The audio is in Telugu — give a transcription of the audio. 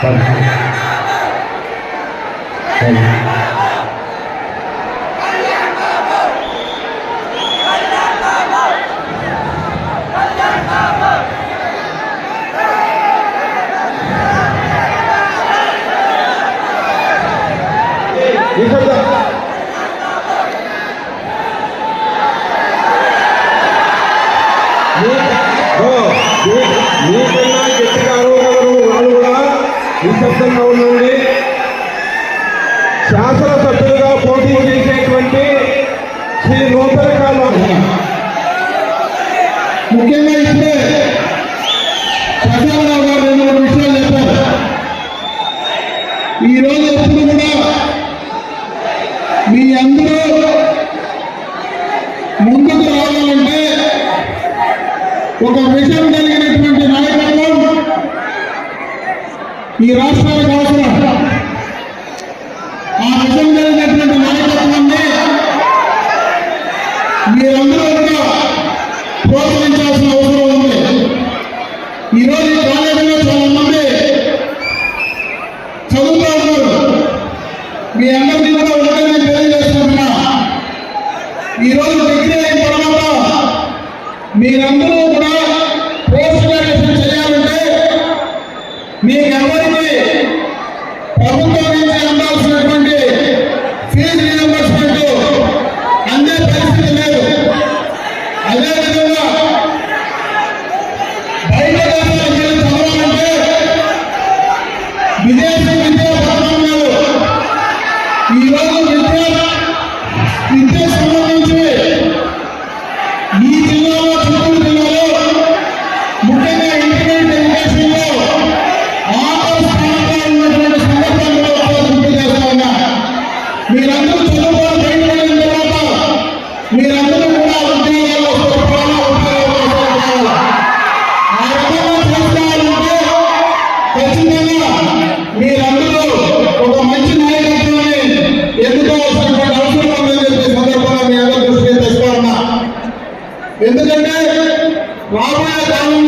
はい。はい సిద్ధంగా ఉందండి శాసనసభ్యులుగా పోటీ చేసేటువంటి శ్రీ నూతన కాలం ముఖ్యంగా ఇప్పుడే గారు రెండు మూడు విషయాలు చెప్పారు. ఈరోజు ఎప్పుడు కూడా మీ అందరూ ముందుకు రావాలంటే ఒక విషయం ఈ రాష్ట్రానికి ఎందుకంటే రాబోయే కాలంలో